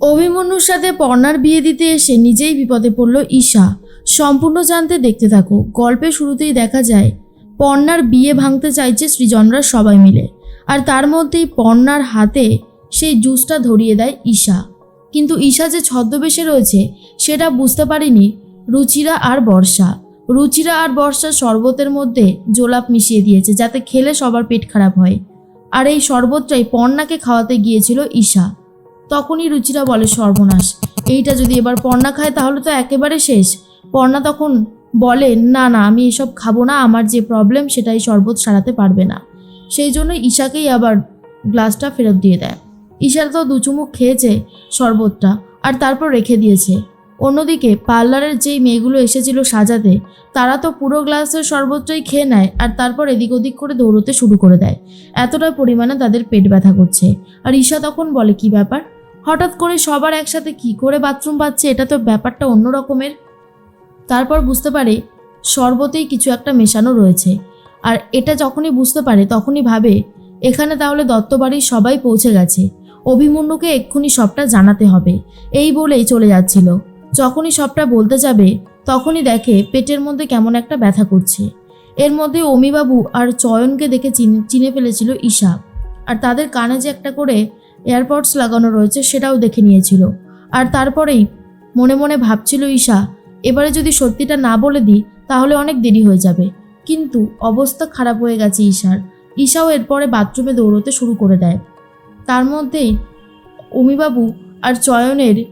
অভিমন্যুর সাথে পর্ণার বিয়ে দিতে এসে নিজেই বিপদে পড়ল ঈশা। সম্পূর্ণ জানতে দেখতে থাকো। গল্পের শুরুতেই দেখা যায়, পর্ণার বিয়ে ভাঙতে চাইছে সৃজনরা সবাই মিলে। আর তার মধ্যেই পর্ণার হাতে সেই জুসটা ধরিয়ে দেয় ঈশা। কিন্তু ঈশা যে ছদ্মবেশে রয়েছে, সেটা বুঝতে পারেনি রুচিরা আর বর্ষা। রুচিরা আর বর্ষা শরবতের মধ্যে জোলাপ মিশিয়ে দিয়েছে যাতে খেলে সবার পেট খারাপ হয়। আর এই শরবতটাই পর্ণাকে খাওয়াতে গিয়েছিল ঈশা। তখনই রুচিরা বলে সর্বনাশ। এইটা যদি এবার পর্ণা খায় তাহলে তো একেবারে শেষ। পর্ণা তখন বলে, না না, আমি এসব খাব না, আমার যে প্রবলেম সেটাই শরবত সারাতে পারবে না। সেই জন্য ঈশাকেই আবার গ্লাসটা ফেরত দিয়ে দেয়। ঈশা তো দু চুমুক খেয়েছে শরবতটা আর তারপর রেখে দিয়েছে। অন্যদিকে পার্লারের যেই মেয়েগুলো এসেছিল সাজাতে, তারা তো পুরো গ্লাসের শরবতটাই খেয়ে নেয় আর তারপর এদিক ওদিক করে দৌড়তে শুরু করে দেয়। এতটা পরিমাণে তাদের পেট ব্যথা করছে। আর ঈশা তখন বলে, কি ব্যাপার? হঠাৎ করে সবার একসাথে কি করে বাথরুম পাচ্ছে, এটা তো ব্যাপারটা অন্য রকমের। তারপর বুঝতে পারে শরবতেই কিছু একটা মেশানো রয়েছে। আর এটা যখনই বুঝতে পারে, তখনই ভাবে, এখানে তাহলে দত্তবাড়ির সবাই পৌঁছে গেছে। অভিমন্যুকে এক্ষুনি সবটা জানাতে হবে। এই বলেই চলে যাচ্ছিল। যখনই সবটা বলতে যাবে, তখনই দেখে পেটের মধ্যে কেমন একটা ব্যথা করছে। এর মধ্যে অমিবাবু আর চয়নকে দেখে চিনে চিনে ফেলেছিল ঈশা। আর তাদের কানে যে একটা করে এয়ারপডস লাগানো রয়েছে সেটাও দেখে নিয়েছিল। আর তারপরেই মনে মনে ভাবছিল, ঈশা, এবারে যদি সত্যিটা না বলে দিই, তাহলে অনেক দেরি হয়ে যাবে। কিন্তু অবস্থা খারাপ হয়ে গেছে ঈশার। ঈশাও এরপরে বাথরুমে দৌড়তে শুরু করে দেয়। তার মধ্যেই অমিবাবু আর চয়নের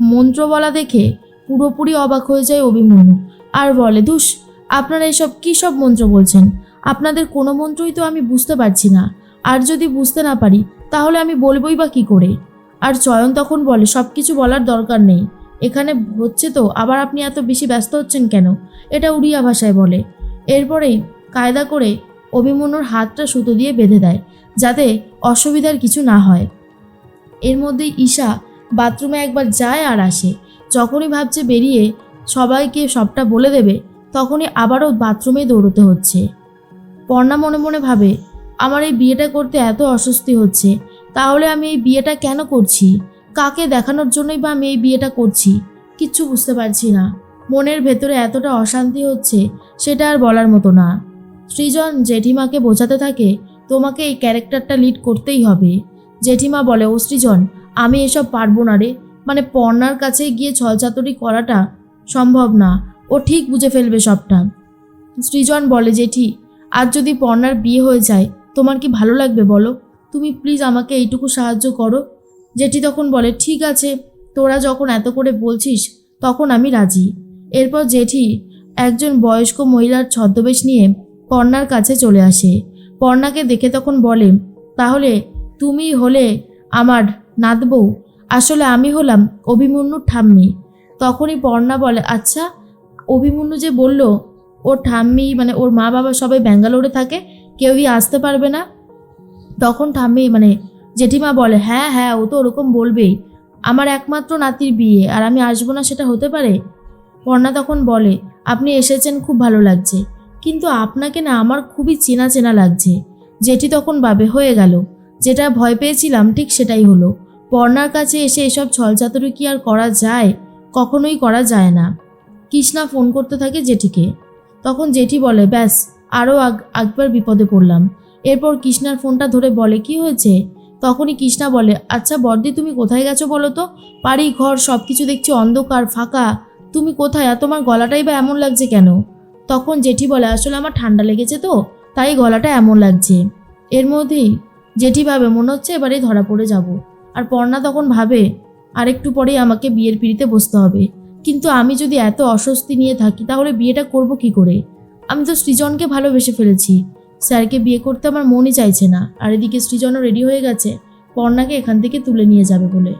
মন্ত্র বলা দেখে পুরোপুরি অবাক হয়ে যায় অভিমন্যু আর বলে, ধুস, আপনারা এসব কী সব মন্ত্র বলছেন? আপনাদের কোনো মন্ত্রই তো আমি বুঝতে পারছি না। আর যদি বুঝতে না পারি তাহলে আমি বলবই বা কী করে? আর চয়ন তখন বলে সব কিছু বলার দরকার নেই। এখানে হচ্ছে তো, আবার আপনি এত বেশি ব্যস্ত হচ্ছেন কেন? এটা উড়িয়া ভাষায় বলে। এরপরেই কায়দা করে অভিমন্যুর হাতটা সুতো দিয়ে বেঁধে দেয়, যাতে অসুবিধার কিছু না হয়। এর মধ্যে ঈশা বাথরুমে একবার যায় আর আসে। যখনই ভাবছে বেরিয়ে সবাইকে সবটা বলে দেবে, তখনই আবারও বাথরুমে দৌড়তে হচ্ছে। পর্ণা মনে মনে ভাবে আমার এই বিয়েটা করতে এত অস্বস্তি হচ্ছে। তাহলে আমি এই বিয়েটা কেন করছি? কাকে দেখানোর জন্যই বা আমি এই বিয়েটা করছি? কিচ্ছু বুঝতে পারছি না। মনের ভেতরে এতটা অশান্তি হচ্ছে, সেটা আর বলার মতো না। সৃজন জেঠিমাকে বোঝাতে থাকে, তোমাকে এই ক্যারেক্টারটা লিড করতেই হবে। জেঠিমা বলে, ও সৃজন, আমি এসব পারব না রে। মানে পর্ণার কাছে গিয়ে ছলচাতুরি করাটা সম্ভব না। ও ঠিক বুঝে ফেলবে সবটা। সৃজন বলে, জেঠি আর যদি পর্ণার বিয়ে হয়ে যায় তোমার কি ভালো লাগবে বলো? তুমি প্লিজ আমাকে এইটুকু সাহায্য করো। জেঠি তখন বলে, ঠিক আছে, তোরা যখন এত করে বলছিস, তখন আমি রাজি। এরপর জেঠি একজন বয়স্ক মহিলার ছদ্মবেশ নিয়ে পর্ণার কাছে চলে আসে। পর্ণাকে দেখে তখন বলে, তাহলে তুমি হলে আমার নাত বউ আসলে আমি হলাম অভিমন্যুর ঠাম্মি। তখনই পর্ণা বলে আচ্ছা অভিমন্যু যে বলল, ওর ঠাম্মি মানে ওর মা বাবা সবাই ব্যাঙ্গালোরে থাকে কেউই আসতে পারবে না। তখন ঠাম্মি মানে জেঠিমা বলে হ্যাঁ হ্যাঁ ও তো ওরকম বলবেই। আমার একমাত্র নাতির বিয়ে, আর আমি আসব না, সেটা হতে পারে? পর্ণা তখন বলে, আপনি এসেছেন, খুব ভালো লাগছে। কিন্তু আপনাকে না আমার খুবই চেনা চেনা লাগছে। জেঠি তখন বাবে হয়ে গেল। যেটা ভয় পেয়েছিলাম, ঠিক সেটাই হলো। পর্ণার কাছে এসে এসব ছলচাতুরি কি আর করা যায়? কখনোই করা যায় না। কৃষ্ণা ফোন করতে থাকে জেঠিকে। তখন জেঠি বলে, ব্যাস আরও একবার বিপদে পড়লাম। এরপর কৃষ্ণার ফোনটা ধরে বলে, কি হয়েছে? তখনই কৃষ্ণা বলে আচ্ছা বর্দি, তুমি কোথায় গেছো বলো তো? বাড়ি, ঘর সব কিছু দেখছি অন্ধকার, ফাঁকা। তুমি কোথায়? আর তোমার গলাটাই বা এমন লাগছে কেন? তখন জেঠি বলে, আসলে আমার ঠান্ডা লেগেছে তো, তাই গলাটা এমন লাগছে। এর মধ্যেই জেঠি ভাবে, মনে হচ্ছে এবারে ধরা পড়ে যাব। আর পর্ণা তখন ভাবে, আরেকটু পরেই আমাকে বিয়ের পিড়িতে বসতে হবে। কিন্তু আমি যদি এত অস্বস্তি নিয়ে থাকি, তাহলে বিয়েটা করব কি করে? আমি তো সৃজনকে ভালোবেসে ফেলেছি। স্যারকে বিয়ে করতে আমার মনই চাইছে না। আর এদিকে সৃজনও রেডি হয়ে গেছে। পর্ণাকে এখান থেকে তুলে নিয়ে যাবে বলে।